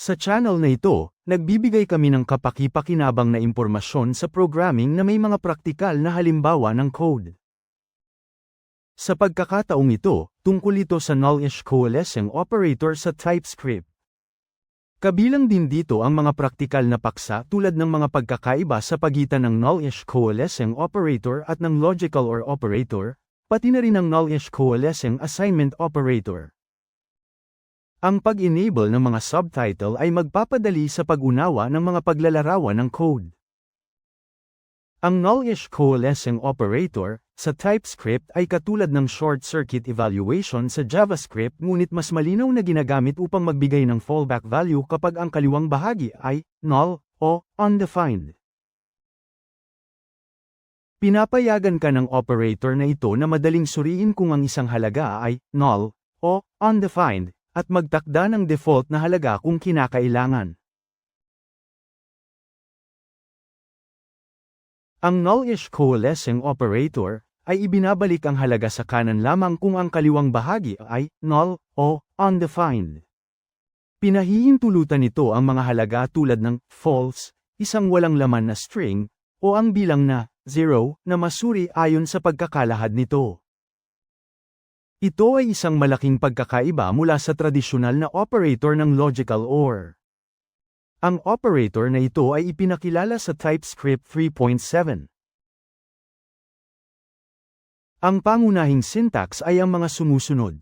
Sa channel na ito, nagbibigay kami ng kapaki-pakinabang na impormasyon sa programming na may mga praktikal na halimbawa ng code. Sa pagkakataong ito, tungkol ito sa nullish coalescing operator sa TypeScript. Kabilang din dito ang mga praktikal na paksa tulad ng mga pagkakaiba sa pagitan ng nullish coalescing operator at ng logical or operator, pati na rin ang nullish coalescing assignment operator. Ang pag-enable ng mga subtitle ay magpapadali sa pag-unawa ng mga paglalarawan ng code. Ang nullish coalescing operator sa TypeScript ay katulad ng short circuit evaluation sa JavaScript ngunit mas malinaw na ginagamit upang magbigay ng fallback value kapag ang kaliwang bahagi ay null o undefined. Pinapayagan ka ng operator na ito na madaling suriin kung ang isang halaga ay null o undefined at magtakda ng default na halaga kung kinakailangan. Ang nullish coalescing operator ay ibinabalik ang halaga sa kanan lamang kung ang kaliwang bahagi ay null o undefined. Pinahihintulutan nito ang mga halaga tulad ng false, isang walang laman na string, o ang bilang na 0 na masuri ayon sa pagkakalahad nito. Ito ay isang malaking pagkakaiba mula sa tradisyonal na operator ng logical OR. Ang operator na ito ay ipinakilala sa TypeScript 3.7. Ang pangunahing syntax ay ang mga sumusunod.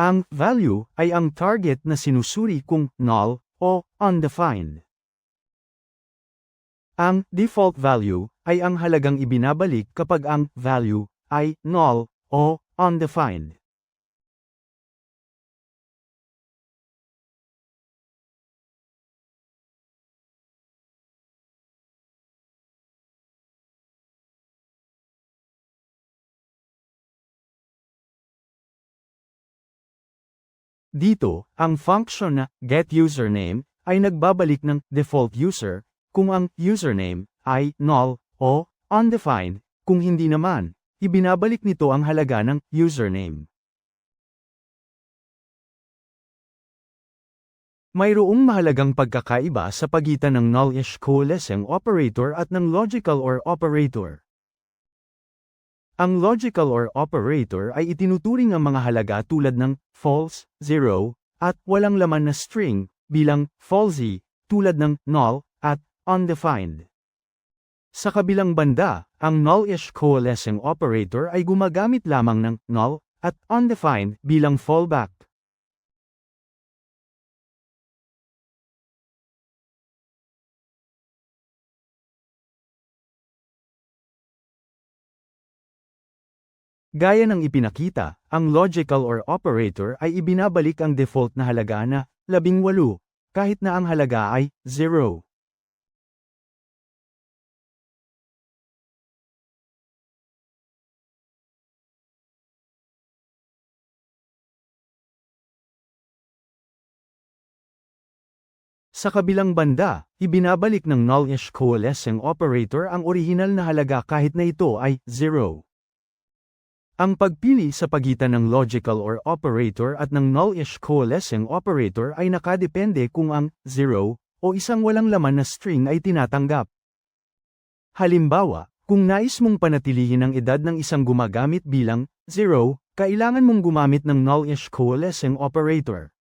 Ang value ay ang target na sinusuri kung null o undefined. Ang default value ay ang halagang ibinabalik kapag ang value ay null o undefined. Dito, ang function na getUsername ay nagbabalik ng default user kung ang username ay null o undefined, kung hindi naman, ibinabalik nito ang halaga ng username. Mayroong mahalagang pagkakaiba sa pagitan ng nullish coalescing operator at ng logical OR operator. Ang logical OR operator ay itinuturing ang mga halaga tulad ng false, zero, at walang laman na string, bilang falsy, tulad ng null, undefined. Sa kabilang banda, ang nullish coalescing operator ay gumagamit lamang ng null at undefined bilang fallback. Gaya ng ipinakita, ang logical or operator ay ibinabalik ang default na halaga na 18 kahit na ang halaga ay 0. Sa kabilang banda, ibinabalik ng nullish coalescing operator ang orihinal na halaga kahit na ito ay 0. Ang pagpili sa pagitan ng logical or operator at ng nullish coalescing operator ay nakadepende kung ang 0 o isang walang laman na string ay tinatanggap. Halimbawa, kung nais mong panatilihin ang edad ng isang gumagamit bilang 0, kailangan mong gumamit ng nullish coalescing operator.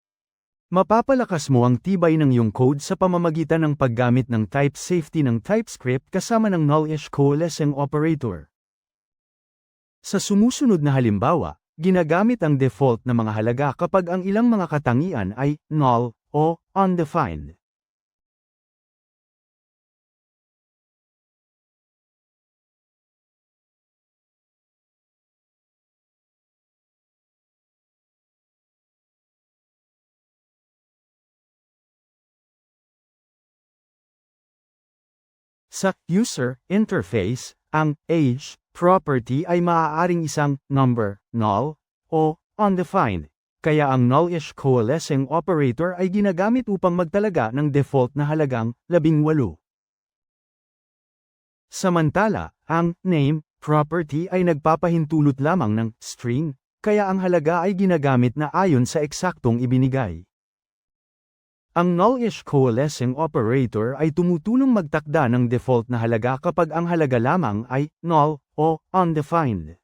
Mapapalakas mo ang tibay ng iyong code sa pamamagitan ng paggamit ng type safety ng TypeScript kasama ng nullish coalescing operator. Sa sumusunod na halimbawa, ginagamit ang default na mga halaga kapag ang ilang mga katangian ay null o undefined. Sa user interface, ang age property ay maaaring isang number, null, o undefined. Kaya ang nullish coalescing operator ay ginagamit upang magtalaga ng default na halagang 18. Samantala, ang name property ay nagpapahintulot lamang ng string, kaya ang halaga ay ginagamit na ayon sa eksaktong ibinigay. Ang null-ish coalescing operator ay tumutulong magtakda ng default na halaga kapag ang halaga lamang ay null o undefined.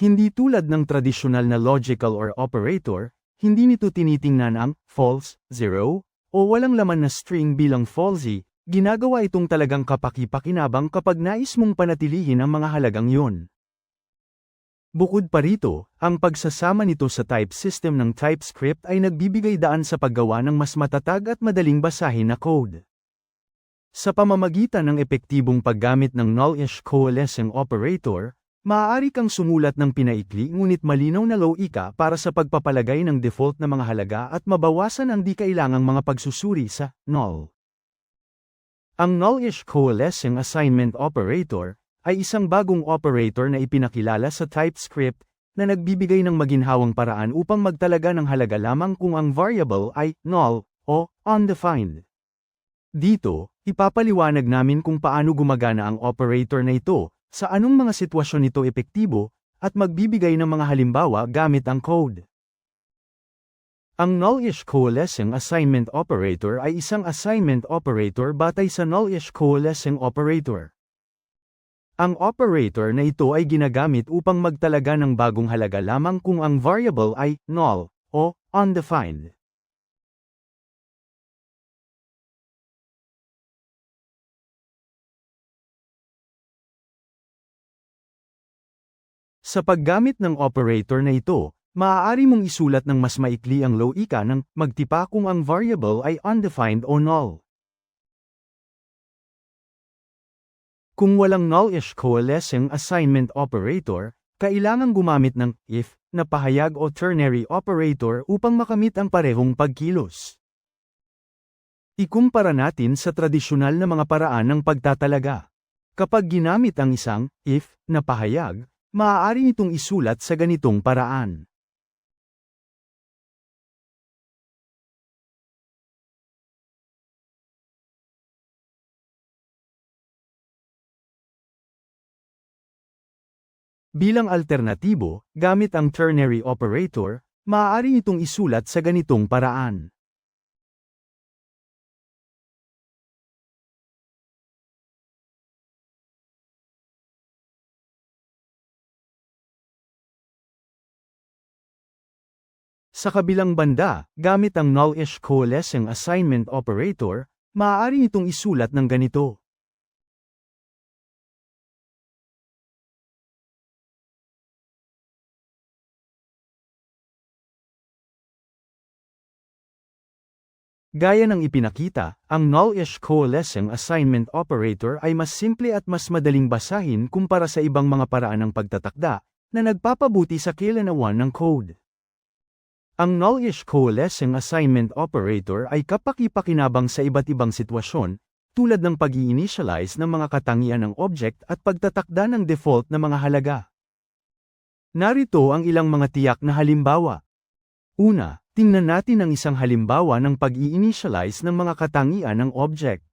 Hindi tulad ng tradisyonal na logical or operator, hindi nito tinitingnan ang false, zero, o walang laman na string bilang falsy, ginagawa itong talagang kapaki-pakinabang kapag nais mong panatilihin ang mga halagang yun. Bukod pa rito, ang pagsasama nito sa type system ng TypeScript ay nagbibigay daan sa paggawa ng mas matatag at madaling basahin na code. Sa pamamagitan ng epektibong paggamit ng null-ish coalescing operator, maaari kang sumulat ng pinaikli ngunit malinaw na low-ika para sa pagpapalagay ng default na mga halaga at mabawasan ang di kailangang mga pagsusuri sa null. Ang null-ish coalescing assignment operator ay isang bagong operator na ipinakilala sa TypeScript na nagbibigay ng maginhawang paraan upang magtalaga ng halaga lamang kung ang variable ay null o undefined. Dito, ipapaliwanag namin kung paano gumagana ang operator na ito, sa anong mga sitwasyon ito epektibo, at magbibigay ng mga halimbawa gamit ang code. Ang null-ish coalescing assignment operator ay isang assignment operator batay sa null-ish coalescing operator. Ang operator na ito ay ginagamit upang magtalaga ng bagong halaga lamang kung ang variable ay null o undefined. Sa paggamit ng operator na ito, maaari mong isulat ng mas maikli ang low-ika ng magtipa kung ang variable ay undefined o null. Kung walang null-ish coalescing assignment operator, kailangang gumamit ng if na pahayag o ternary operator upang makamit ang parehong pagkilos. Ikumpara natin sa tradisyonal na mga paraan ng pagtatalaga. Kapag ginamit ang isang if na pahayag, maaari nitong isulat sa ganitong paraan. Bilang alternatibo, gamit ang ternary operator, maaari itong isulat sa ganitong paraan. Sa kabilang banda, gamit ang null-ish coalescing assignment operator, maaari itong isulat ng ganito. Gaya ng ipinakita, ang null-ish coalescing assignment operator ay mas simple at mas madaling basahin kumpara sa ibang mga paraan ng pagtatakda, na nagpapabuti sa kailanawan ng code. Ang null-ish coalescing assignment operator ay kapaki-pakinabang sa iba't ibang sitwasyon, tulad ng pag initialize ng mga katangian ng object at pagtatakda ng default na mga halaga. Narito ang ilang mga tiyak na halimbawa. Una, Tingnan natin ang isang halimbawa ng pag-i-initialize ng mga katangian ng object.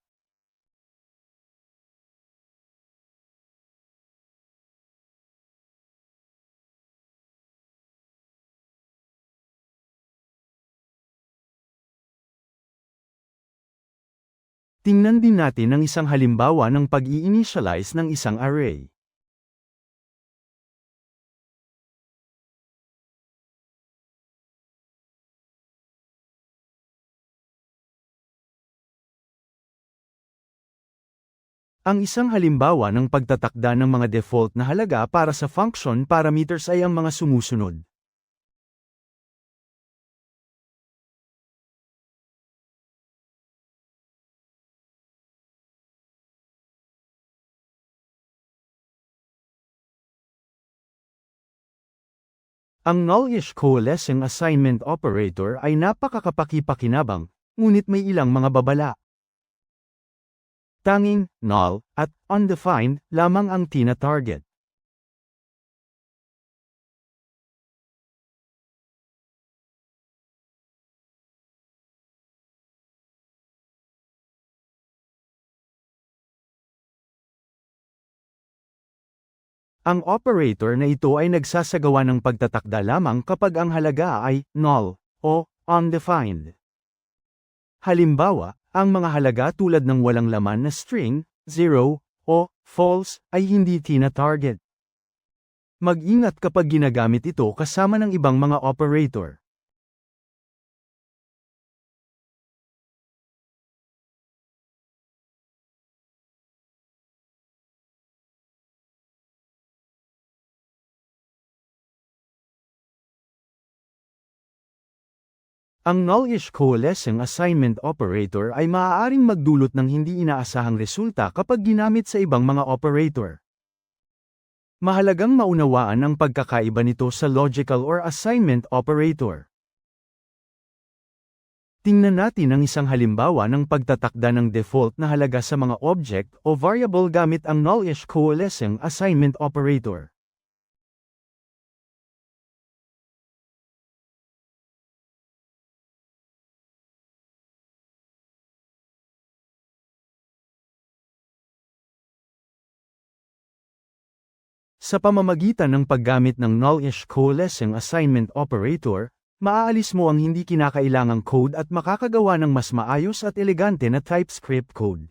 Tingnan din natin ang isang halimbawa ng pag-i-initialize ng isang array. Ang isang halimbawa ng pagtatakda ng mga default na halaga para sa function parameters ay ang mga sumusunod. Ang null-ish coalescing assignment operator ay napakakapaki-pakinabang, ngunit may ilang mga babala. Tanging, null, at undefined lamang ang tina-target. Ang operator na ito ay nagsasagawa ng pagtatakda lamang kapag ang halaga ay null o undefined. Halimbawa, ang mga halaga tulad ng walang laman na string, 0, o false ay hindi tina-target. Mag-ingat kapag ginagamit ito kasama ng ibang mga operator. Ang nullish coalescing assignment operator ay maaaring magdulot ng hindi inaasahang resulta kapag ginamit sa ibang mga operator. Mahalagang maunawaan ang pagkakaiba nito sa logical or assignment operator. Tingnan natin ang isang halimbawa ng pagtatakda ng default na halaga sa mga object o variable gamit ang nullish coalescing assignment operator. Sa pamamagitan ng paggamit ng nullish coalescing assignment operator, maaalis mo ang hindi kinakailangang code at makakagawa ng mas maayos at elegante na TypeScript code.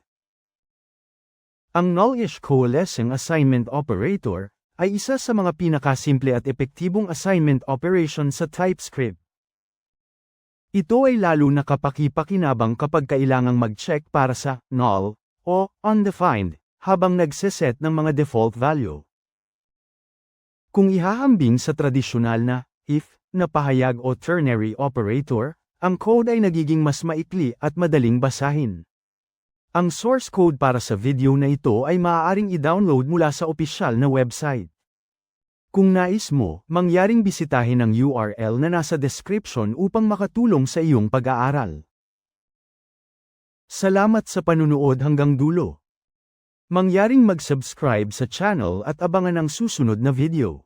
Ang nullish coalescing assignment operator ay isa sa mga pinakasimple at epektibong assignment operation sa TypeScript. Ito ay lalo na kapaki-pakinabang kapag kailangang mag-check para sa null o undefined habang nagseset ng mga default value. Kung ihahambing sa tradisyonal na if na pahayag o ternary operator, ang code ay nagiging mas maikli at madaling basahin. Ang source code para sa video na ito ay maaaring i-download mula sa opisyal na website. Kung nais mo, mangyaring bisitahin ang URL na nasa description upang makatulong sa iyong pag-aaral. Salamat sa panunood hanggang dulo. Mangyaring mag-subscribe sa channel at abangan ang susunod na video.